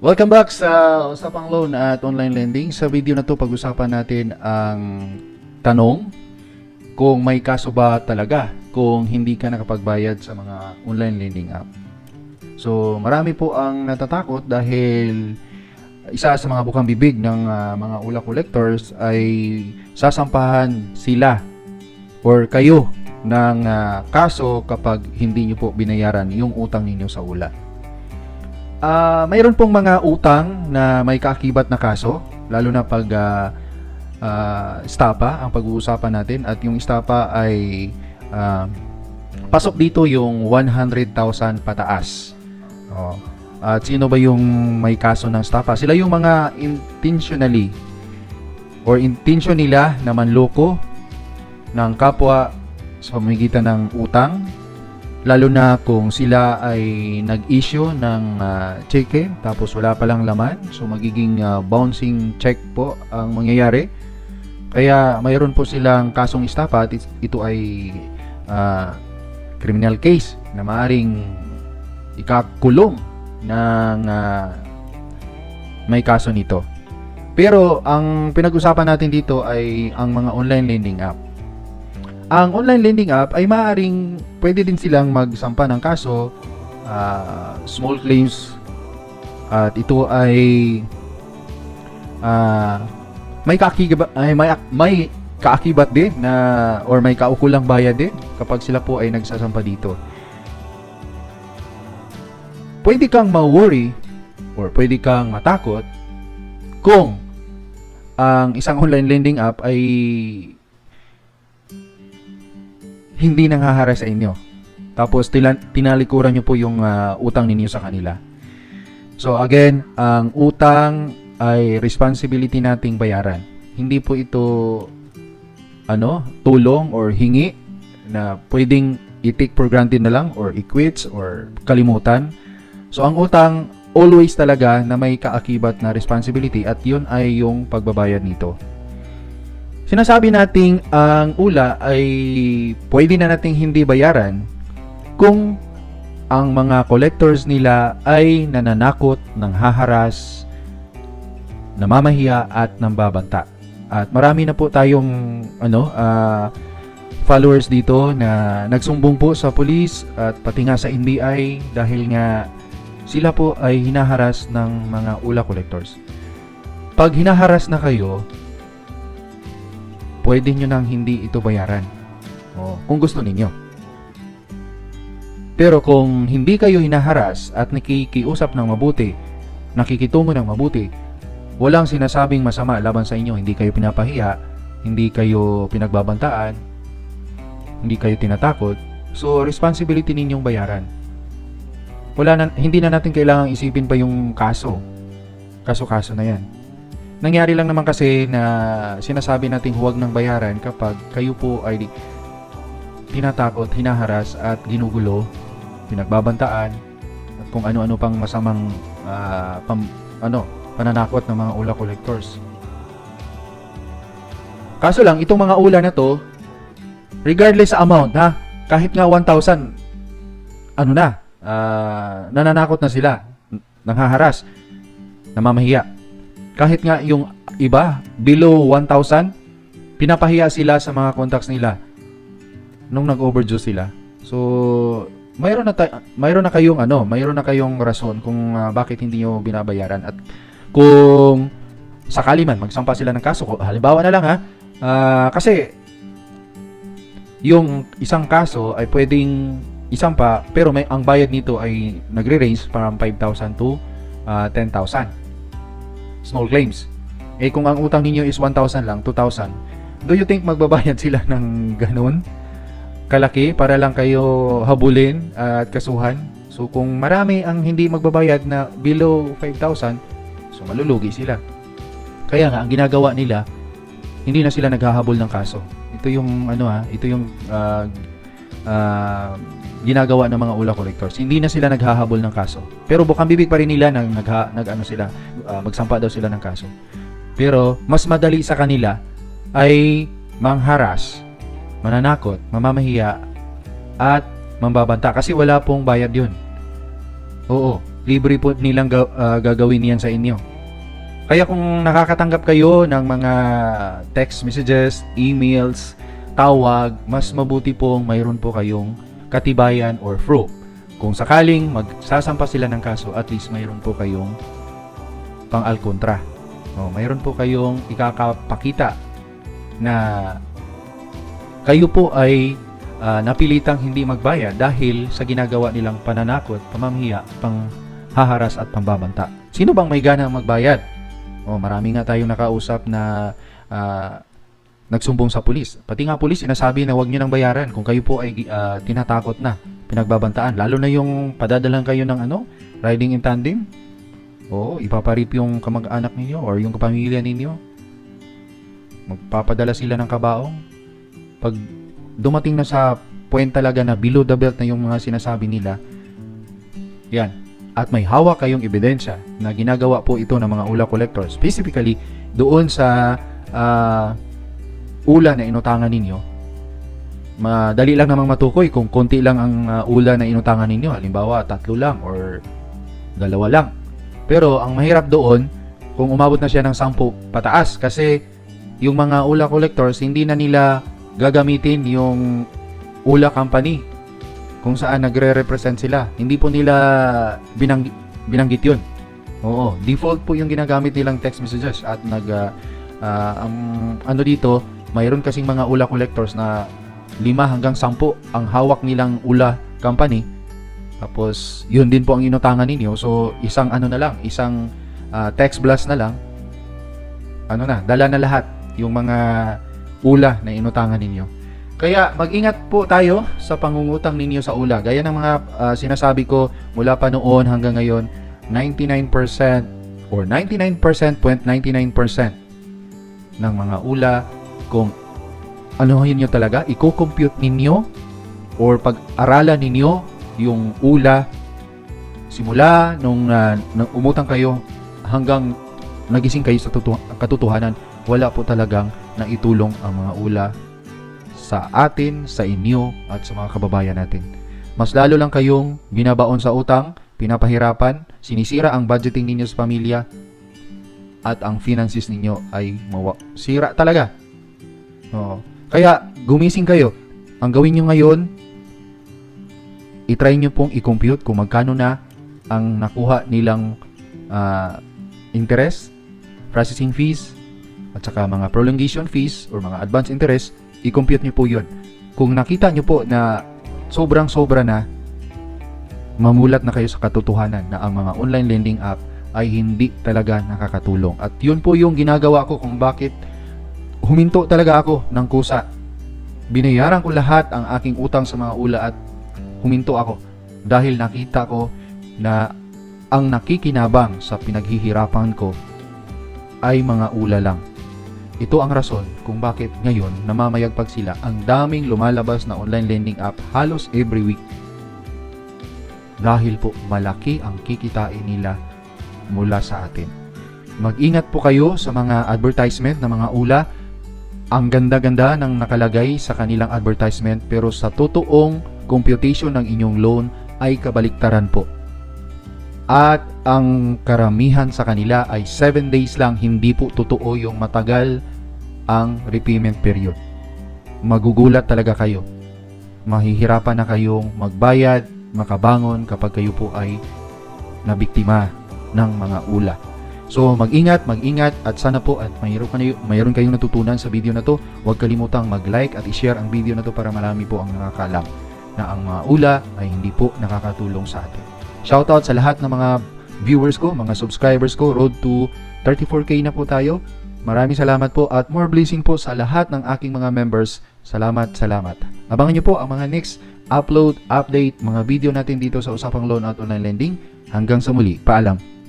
Welcome back sa Usapang Loan at Online Lending. Sa video na to pag-usapan natin ang tanong kung may kaso ba talaga kung hindi ka nakapagbayad sa mga online lending app. So marami po ang natatakot dahil isa sa mga bukang bibig ng ah, mga ula collectors ay sasampahan sila or kayo ng ah, kaso kapag hindi nyo po binayaran yung utang ninyo sa ula. Ah, mayroon pong mga utang na may kaakibat na kaso, lalo na pag ah, ah, estapa ang pag-uusapan natin at yung estapa ay ah, pasok dito yung 100,000 pataas. Oh. At sino ba yung may kaso ng estapa? Sila yung mga intentionally or intention nila na manloko ng kapwa sa pamamagitan ng utang lalo na kung sila ay nag-issue ng ah, cheque tapos wala palang laman. So magiging ah, bouncing check po ang mangyayari. Kaya mayroon po silang kasong estafa at it- ito ay ah, criminal case na maaring ikakulong ng ah, may kaso nito. Pero ang pinag-usapan natin dito ay ang mga online lending app ang online lending app ay maaaring pwede din silang magsampa ng kaso, ah, small claims, at ito ay ah, may kaakibat ay may, may kaakibat din na or may kaukulang bayad din kapag sila po ay nagsasampa dito. Pwede kang ma-worry or pwede kang matakot kung ang isang online lending app ay hindi nanghahara sa inyo. Tapos tinalikuran nyo po yung ah, utang ninyo sa kanila. So again, ang utang ay responsibility nating bayaran. Hindi po ito ano, tulong or hingi na pwedeng i-take for granted na lang or i-quits or kalimutan. So ang utang always talaga na may kaakibat na responsibility at yun ay yung pagbabayad nito. Sinasabi nating ang ula ay pwede na nating hindi bayaran kung ang mga collectors nila ay nananakot, ng haharas, namamahiya at nambabanta. At marami na po tayong ano, ah, followers dito na nagsumbong po sa pulis at pati nga sa NBI dahil nga sila po ay hinaharas ng mga ula collectors. Pag hinaharas na kayo, pwede nyo nang hindi ito bayaran. O, kung gusto ninyo. Pero kung hindi kayo hinaharas at nakikiusap ng mabuti, nakikitungo ng mabuti, walang sinasabing masama laban sa inyo, hindi kayo pinapahiya, hindi kayo pinagbabantaan, hindi kayo tinatakot, so responsibility ninyong bayaran. Wala na, hindi na natin kailangang isipin pa yung kaso. Kaso-kaso na yan. Nangyari lang naman kasi na sinasabi nating huwag ng bayaran kapag kayo po ay tinatakot, hinaharas at ginugulo, pinagbabantaan at kung ano-ano pang masamang ah, pam, ano, pananakot ng mga ula collectors. Kaso lang, itong mga ula na to, regardless sa amount, ha, kahit nga 1,000, ano na, ah, nananakot na sila, nanghaharas, namamahiya. Kahit nga yung iba, below 1,000, pinapahiya sila sa mga contacts nila nung nag-overdue sila. So, mayroon na tay- mayroon na kayong ano, mayroon na kayong rason kung ah, bakit hindi niyo binabayaran at kung sakali man magsampa sila ng kaso, halimbawa na lang ha, ah, kasi yung isang kaso ay pwedeng isampa pero may ang bayad nito ay nagre-range from 5,000 to ah, 10,000 small claims. Eh kung ang utang ninyo is 1,000 lang, 2,000, do you think magbabayad sila ng ganun? Kalaki para lang kayo habulin at kasuhan? So kung marami ang hindi magbabayad na below 5,000, so malulugi sila. Kaya nga ang ginagawa nila, hindi na sila naghahabol ng kaso. Ito yung ano ha, ito yung ah, ah, ginagawa ng mga ula collectors. Hindi na sila naghahabol ng kaso. Pero bukang bibig pa rin nila nag, nagha, nag ano sila, ah, magsampa daw sila ng kaso. Pero mas madali sa kanila ay mangharas, mananakot, mamamahiya at mambabanta kasi wala pong bayad yun. Oo. libre po nilang ga- ah, gagawin yan sa inyo. Kaya kung nakakatanggap kayo ng mga text messages, emails, tawag, mas mabuti pong mayroon po kayong katibayan or proof. Kung sakaling magsasampa sila ng kaso, at least mayroon po kayong pang-alkontra. O, mayroon po kayong ikakapakita na kayo po ay ah, napilitang hindi magbayad dahil sa ginagawa nilang pananakot, pamamhiya, panghaharas at pambabanta. Sino bang may gana magbayad? O, marami nga tayong nakausap na ah, nagsumbong sa pulis. Pati nga pulis, sinasabi na huwag nyo nang bayaran kung kayo po ay ah, tinatakot na, pinagbabantaan. Lalo na yung padadalan kayo ng ano, riding in tandem. Oo, ipaparip yung kamag-anak ninyo or yung kapamilya ninyo. Magpapadala sila ng kabaong. Pag dumating na sa point talaga na below the belt na yung mga sinasabi nila, yan. At may hawak kayong ebidensya na ginagawa po ito ng mga ula collectors. Specifically, doon sa ah, ula na inutangan ninyo, madali lang namang matukoy kung konti lang ang ah, ula na inutangan ninyo. Halimbawa, tatlo lang or dalawa lang. Pero ang mahirap doon, kung umabot na siya ng 10 pataas kasi yung mga ula collectors, hindi na nila gagamitin yung ula company kung saan nagre-represent sila. Hindi po nila binang, binanggit yun. Oo, default po yung ginagamit nilang text messages at nag ah, ah, ang ano dito, mayroon kasing mga ula collectors na lima hanggang sampu ang hawak nilang ula company. Tapos, yun din po ang inutangan ninyo. So, isang ano na lang, isang ah, text blast na lang. Ano na, dala na lahat yung mga ula na inutangan ninyo. Kaya mag-ingat po tayo sa pangungutang ninyo sa ula. Gaya ng mga ah, sinasabi ko mula pa noon hanggang ngayon, 99% or 99.99% ng mga ula kung anuhin nyo talaga, i-compute ninyo or pag-aralan ninyo yung ula simula nung, ah, nung umutang kayo hanggang nagising kayo sa katotohanan, wala po talagang naitulong ang mga ula sa atin, sa inyo, at sa mga kababayan natin. Mas lalo lang kayong binabaon sa utang, pinapahirapan, sinisira ang budgeting ninyo sa pamilya, at ang finances ninyo ay mawa. Sira talaga. Oo. Kaya, gumising kayo. Ang gawin nyo ngayon, itry nyo pong i-compute kung magkano na ang nakuha nilang ah, interest, processing fees, at saka mga prolongation fees or mga advance interest, i-compute nyo po yun. Kung nakita nyo po na sobrang sobra na, mamulat na kayo sa katotohanan na ang mga online lending app ay hindi talaga nakakatulong. At yun po yung ginagawa ko kung bakit huminto talaga ako ng kusa. Binayaran ko lahat ang aking utang sa mga ula at huminto ako dahil nakita ko na ang nakikinabang sa pinaghihirapan ko ay mga ula lang. Ito ang rason kung bakit ngayon namamayagpag sila ang daming lumalabas na online lending app halos every week. Dahil po malaki ang kikitain nila mula sa atin. Mag-ingat po kayo sa mga advertisement ng mga ula. Ang ganda-ganda ng nakalagay sa kanilang advertisement pero sa totoong computation ng inyong loan ay kabaliktaran po. At ang karamihan sa kanila ay 7 days lang, hindi po totoo yung matagal ang repayment period. Magugulat talaga kayo. Mahihirapan na kayong magbayad, makabangon kapag kayo po ay nabiktima ng mga ula. So mag-ingat, mag-ingat at sana po at mayroon, kayo, mayroon kayong natutunan sa video na to. Huwag kalimutang mag-like at i-share ang video na to para marami po ang nakakalam na ang mga ula ay hindi po nakakatulong sa atin. Shoutout sa lahat ng mga viewers ko, mga subscribers ko. Road to 34k na po tayo. Maraming salamat po at more blessing po sa lahat ng aking mga members. Salamat, salamat. Abangan nyo po ang mga next upload, update, mga video natin dito sa Usapang Loan at Online Lending. Hanggang sa muli, paalam.